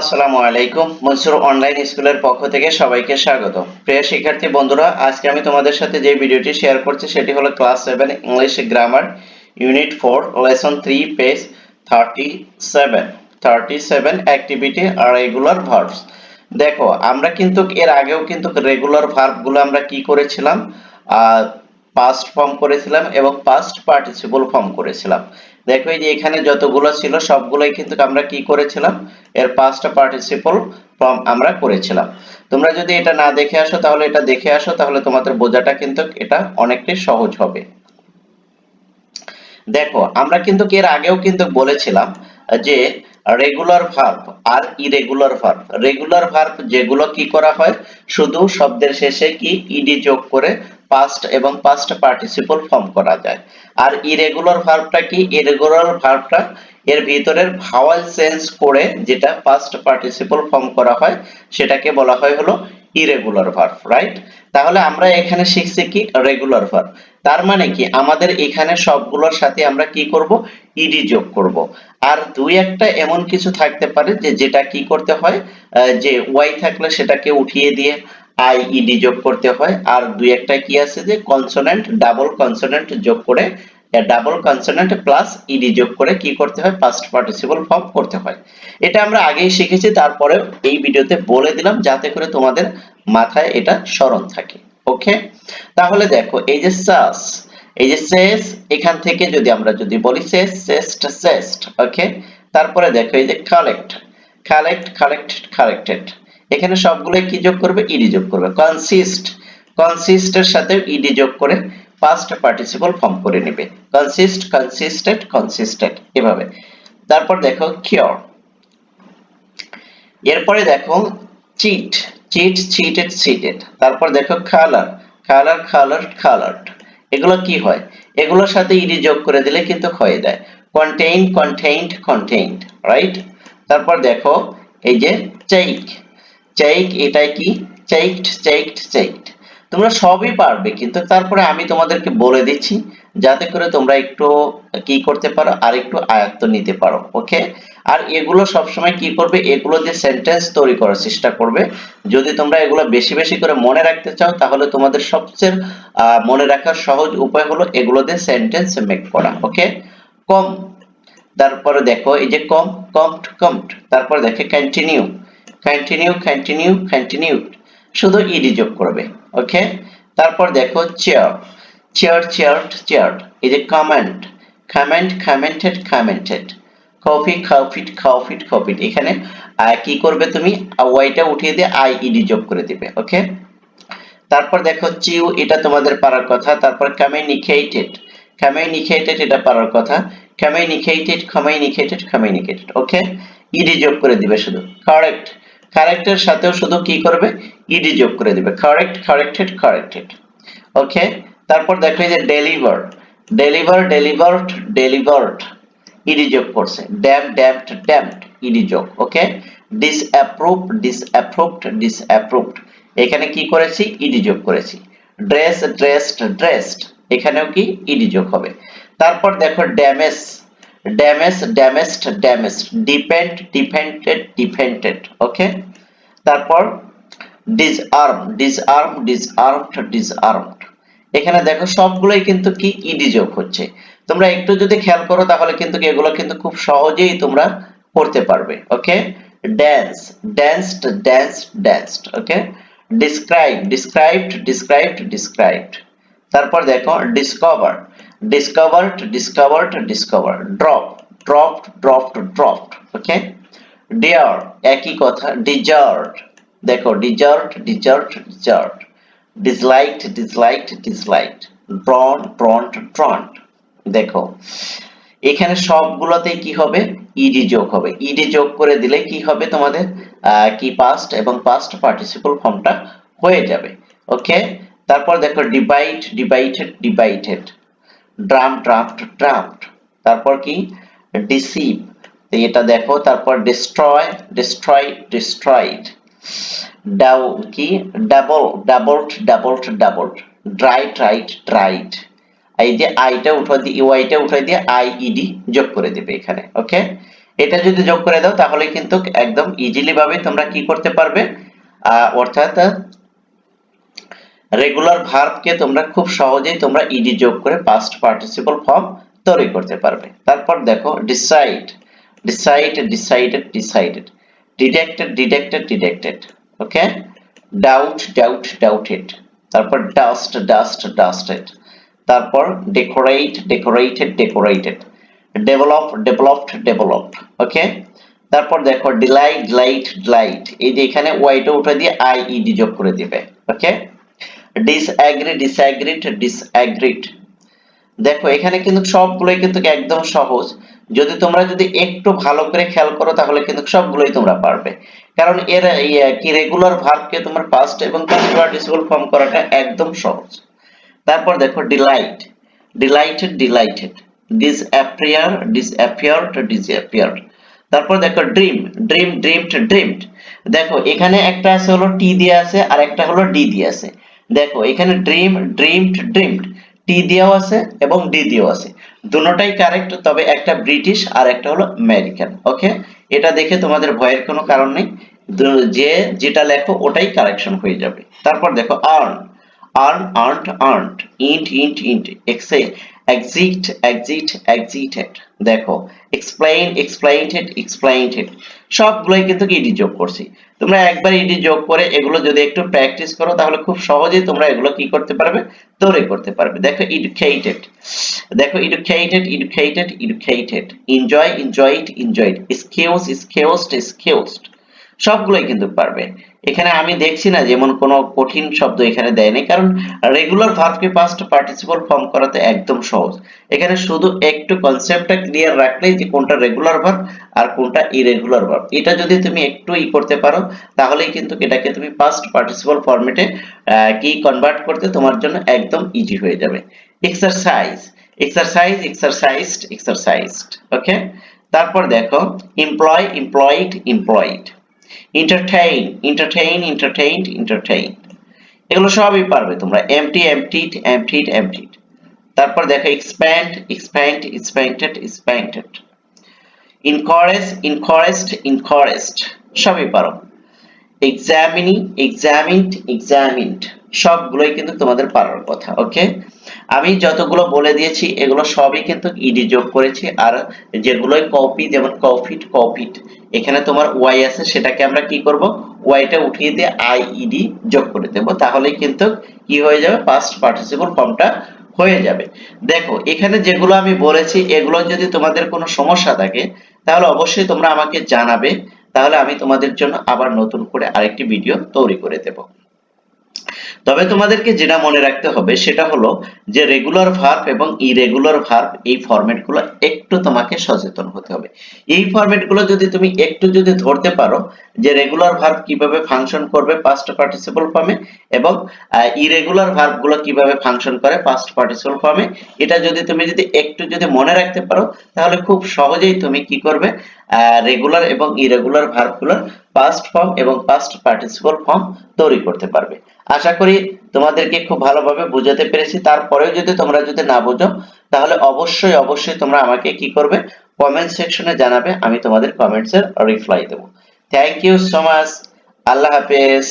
আসসালামু আলাইকুম। মনসুর অনলাইন স্কুলের পক্ষ থেকে সবাইকে স্বাগত প্রিয় শিক্ষার্থী, বন্ধুরা, আজকে আমি তোমাদের সাথে যে ভিডিওটি শেয়ার করছি, সেটি হলো class seven English grammar unit four lesson three page thirty seven thirty seven activity আর রেগুলার ভার্বস দেখো, আমরা কিন্তু এর আগেও কিন্তু রেগুলার ভার্বগুলো আমরা কি করেছিলাম? পাস্ট ফর্ম করেছিলাম এবং পাস্ট পার্টিসিপল ফর্ম করেছিলাম। দেখো এই যে এখানে যতগুলো ছিল, সবগুলোই কিন্তু আমরা কি করেছিলাম? এর পাঁচটা পার্টিসিপল ফর্ম আমরা করেছিলাম। তোমরা যদি এটা না দেখে আসো, তাহলে এটা দেখে আসো, তাহলে তোমাদের বোঝাটা কিন্তু এটা অনেকটাই সহজ হবে। দেখো, আমরা কিন্তু এর আগেও কিন্তু বলেছিলাম যে রেগুলার ভার্ব আর ইরেগুলার ভার্ব রেগুলার ভার্ব যেগুলো কি করা হয়? শুধু শব্দের শেষে কি ইডি যোগ করে পাস্ট এবং পাস্ট পার্টিসিপল ফর্ম করা যায়। আর ইরেগুলার ভার্বটা কি? ইরেগুলার ভার্বটা এর ভিতরের ভাওয়াল চেঞ্জ করে যেটা পাস্ট পার্টিসিপল ফর্ম করা হয়, সেটাকে বলা হয় হলো ইরেগুলার ভার্ব রাইট তাহলে আমরা এখানে শিখছি কি? রেগুলার ভার্ব তার মানে কি? আমাদের এখানে সবগুলোর সাথে আমরা কি করব? ইডি যোগ করব। আর দুই একটা এমন কিছু থাকতে পারে যে যেটা কি করতে হয়? যে ওয়াই থাকলে সেটাকে উঠিয়ে দিয়ে আই ইডি যোগ করতে হয়। আর দুই একটা কি আছে যে কনসোনেন্ট ডাবল কনসোনেন্ট যোগ করে ডাবল কনসোনেন্ট প্লাস ইডি যোগ করে কি করতে হয়? পাস্ট পার্টিসিপল ফর্ম করতে হয়। এটা আমরা আগেই শিখেছি তারপরে এই ভিডিওতে বলে দিলাম যাতে করে তোমাদের মাথায় এটা স্মরণ থাকে। ওকে তাহলে দেখো, এই যে সাস এই যে সেস এখান থেকে যদি আমরা যদি বলি সেস সেস্ট সেস্ট ওকে তারপরে দেখো, এই যে কালেক্ট কালেক্ট কালেক্ট কালেক্টেড এখানে সবগুলো কি যোগ করবে? ইডি যোগ করবে। কনসিস্ট কনসিস্টের সাথে ইডি যোগ করে পাস্ট পার্টিসিপল ফর্ম করে নেবে। কনসিস্ট কনসিস্টেড কনসিস্টেড এভাবে। তারপর দেখো কিওর এরপরে দেখো চিট চিট চিটেড চিটেড তারপর দেখো কালার কালার কালার কালার্ড এগুলো কি হয়? এগুলোর সাথে ইডি যোগ করে দিলে কিন্তু হয়ে যায়। কন্টেইন কন্টেইনড কন্টেইনড রাইট তারপর দেখো এই যে চেক চেক এটা কি? চেকড চেকড চেকড তোমরা সবই পারবে, কিন্তু তারপরে আমি তোমাদেরকে বলে দিচ্ছি, যাতে করে তোমরা একটু কি করতে পারো, আর একটু আয়ত্ত নিতে পারো, ওকে? আর এগুলো সবসময় কি করবে, এগুলো দিয়ে সেন্টেন্স তৈরি করার চেষ্টা করবে, যদি তোমরা এগুলো বেশি বেশি করে মনে রাখতে চাও, তাহলে তোমাদের সবচেয়ে মনে রাখার সহজ উপায় হলো এগুলো দিয়ে সেন্টেন্স মেক করা, ওকে? কম, তারপরে দেখো, এই যে কম কমড কমড তারপর দেখে কন্টিনিউ কন্টিনিউ কন্টিনিউ কন্টিনিউড শুধু ইডি যোগ করবে ওকে তারপর দেখো চেয়ার চেয়ার চেয়ারড চেয়ারড এই যে comment comment commented commented copy খাউফিট খাউফিট কফিট এখানে কি করবে তুমি? ওয়াইটা উঠিয়ে দিয়ে আই ইডি যোগ করে দিবে ওকে তারপর দেখো চিউ এটা তোমাদের পারার কথা, তারপর কমিউনিকেটেড কমিউনিকেটেড এটা পারার কথা communicated communicated communicated okay ED যোগ করে দিবে শুধু কারেক্ট কারেক্টের সাথেও শুধু কি করবে? ইডি যোগ করে দিবে। কারেক্ট কারেক্টেড কারেক্টেড ওকে তারপর দেখো এই যে deliver deliver delivered delivered ED যোগ করছে। ড্যাম ড্যামড ড্যামড ইডি যোগ। ওকে ডিসঅ্যাপ্রুভ ডিসঅ্যাপ্রুভড ডিসঅ্যাপ্রুভড এখানে কি করেছি? ইডি যোগ করেছি। ড্রেস ড্রেসড ড্রেসড এখানেও কি? ইডি যোগ হবে। তারপর দেখো damage damage damaged damaged depend depended depended okay তারপর ডিসআর্ম ডিসআর্ম ডিসআর্মড ডিসআর্মড এখানে দেখো সবগুলোই কিন্তু কি? ইডি যোগ হচ্ছে। তোমরা একটু যদি খেয়াল করো, তাহলে কিন্তু এগুলো কিন্তু খুব সহজেই তোমরা করতে পারবে okay dance danced dance danced okay describe described described described তারপর দেখো discover discovered discovered discover drop dropped dropped dropped okay dear একই কথা ডিজার্ট দেখো desert desert desert disliked disliked disliked drown drowned drowned দেখো। এখানে সবগুলোতেই কি হবে? ইডি যোগ হবে। ইডি যোগ করে দিলে কি হবে তোমাদের? কি পাস্ট এবং পাস্ট পার্টিসিপল ফর্মটা হয়ে যাবে ওকে তারপর দেখো divide divided divided drum draft draft তারপর কি? ডিসিভ এটা দেখো, তারপর ডিস্ট্রয় ডিস্ট্রয় ডিস্ট্রয়েড ডাউ কি? Double doubled doubled doubled dry tried dried এই যে আইটা উঠে দিয়ে ওয়াইটা উঠে দিয়ে আই ইডি যোগ করে দেবে এখানে ওকে এটা যদি যোগ করে দাও, তাহলে কিন্তু একদম ইজিলি ভাবে তোমরা কি করতে পারবে? অর্থাৎ রেগুলার ভার্বকে তোমরা খুব সহজেই তোমরা ইডি যোগ করে পাস্ট পার্টিসিপল ফর্ম তৈরি করতে পারবে। তারপর দেখো decide decide decided decided deducted deducted deducted okay doubt doubt doubted তারপর ডাস্ট ডাস্ট ডাস্টেড তারপর decorate decorated decorated develop developed developed okay তারপর দেখো ডিলাইট ডিলাইট ডিলাইট এই যে এখানে ওয়াইটা উঠে দিয়ে আই ইডি যোগ করে দিবে ওকে ডিসঅ্যাগ্রি ডিসঅ্যাগ্রিড ডিসঅ্যাগ্রিড দেখো, এখানে কিন্তু সবগুলোই কিন্তু একদম সহজ। যদি তোমরা যদি একটু ভালো করে খেয়াল করো, তাহলে কিন্তু সবগুলোই তোমরা পারবে। কারণ এর কি রেগুলার ভার্বকে তোমার পাস্ট এবং পার্টিসিপল ফর্ম করাটা একদম সহজ। তারপর দেখো delight delighted delighted disappear disappeared disappeared তারপর দেখো ড্রিম ড্রিম ড্রিমড ড্রিমড দেখো, এখানে একটা আছে হলো টি দিয়ে আছে, আর একটা হলো ডি দিয়ে আছে। দেখো, এখানে ড্রিম ড্রিমড ড্রিমড টি দিয়েও আছে এবং ডি দিয়েও আছে। দুটোটাই কারেক্ট তবে একটা ব্রিটিশ আর একটা হলো আমেরিকান ওকে এটা দেখে তোমাদের ভয়ের কোনো কারণ নেই। যে যেটা লেখো, ওটাই কারেকশন হয়ে যাবে। তারপর দেখো আর্ন আর্ন আর্নড আর্নড ইন্ট ইন্ট ইন্ট এক্সে এক্সিট এক্সিট এক্সিটেড দেখো এক্সপ্লেইন এক্সপ্লেইনটেড এক্সপ্লেইনটেড সবগুলোই কিন্তু ইডি যোগ করছি। তোমরা একবার ইডি যোগ করে এগুলো যদি একটু প্র্যাকটিস করো, তাহলে খুব সহজেই তোমরা এগুলো কি করতে পারবে? ধরে করতে পারবে। দেখো এডুকেটেড দেখো educated educated educated enjoy enjoyed enjoyed excuse excused excused সবগুলোই কিন্তু পারবে। এখানে আমি দেখছি না যেমন কোনো কঠিন শব্দ এখানে দেয়নি কারণ রেগুলার ভার্বকে পাস্ট পার্টিসিপল ফর্ম করাতে একদম সহজ। এখানে শুধু একটু কনসেপ্টটা ক্লিয়ার রাখলেই যে কোনটা রেগুলার ভার্ব আর কোনটা ইরেগুলার ভার্ব এটা যদি তুমি একটু ই করতে পারো, তাহলেই কিন্তু এটাকে তুমি পাস্ট পার্টিসিপল ফরম্যাটে কি কনভার্ট করতে তোমার জন্য একদম ইজি হয়ে যাবে। Exercise exercise exercised exercised okay তারপর দেখো employ employed employed entertain entertain entertained entertained এগুলো সবই পারবে তোমরা empty emptied emptied emptied তারপর দেখো expand expand expanded expanded encourage encouraged encouraged সবই পারো examining examined examined সবগুলোই কিন্তু তোমাদের পারার কথা ওকে আমি যতগুলো বলে দিয়েছি, এগুলো সবই কিন্তু ইডি যোগ করেছি, আর যেগুলোই কপি যেমন কপিড কপিড এখানে তোমার ওয়াই আছে, সেটাকে আমরা কি করব? ওয়াইটা উঠিয়ে দিয়ে আই ইডি যোগ করে দেব, তাহলে কিন্তু কি হয়ে যাবে? পাস্ট পার্টিসিপল ফর্মটা হয়ে যাবে। দেখো, এখানে যেগুলো আমি বলেছি, এগুলো যদি তোমাদের কোনো সমস্যা থাকে, তাহলে অবশ্যই তোমরা আমাকে জানাবে, তাহলে আমি তোমাদের জন্য আবার নতুন করে আরেকটি ভিডিও তৈরি করে দেব। তবে তোমাদেরকে যেটা মনে রাখতে হবে, সেটা হলো যে রেগুলার ভার্ব এবং ইরেগুলার ভার্ব এই ফরম্যাটগুলো একটু তোমাকে সচেতন হতে হবে। এই ফরম্যাটগুলো যদি তুমি একটু যদি ধরতে পারো, যে রেগুলার ভার্ব কীভাবে ফাংশন করবে পাস্ট পার্টিসিপল ফর্মে এবং ইরেগুলার ভার্বগুলো কীভাবে ফাংশন করে পাস্ট পার্টিসিপল ফর্মে এটা যদি তুমি যদি একটু যদি মনে রাখতে পারো, তাহলে খুব সহজেই তুমি কি করবে রেগুলার এবং ইরেগুলার ভার্বগুলোর পাস্ট ফর্ম এবং পাস্ট পার্টিসিপল ফর্ম তৈরি করতে পারবে। আশা করি তোমাদেরকে খুব ভালোভাবে বোঝাতে পেরেছি। তারপরেও যদি তোমরা যদি না বুঝো, তাহলে অবশ্যই অবশ্যই তোমরা আমাকে কি করবে? কমেন্ট সেকশনে জানাবে, আমি তোমাদের কমেন্টসের রিপ্লাই দেবো। থ্যাংক ইউ সো মাচ আল্লাহ হাফেজ।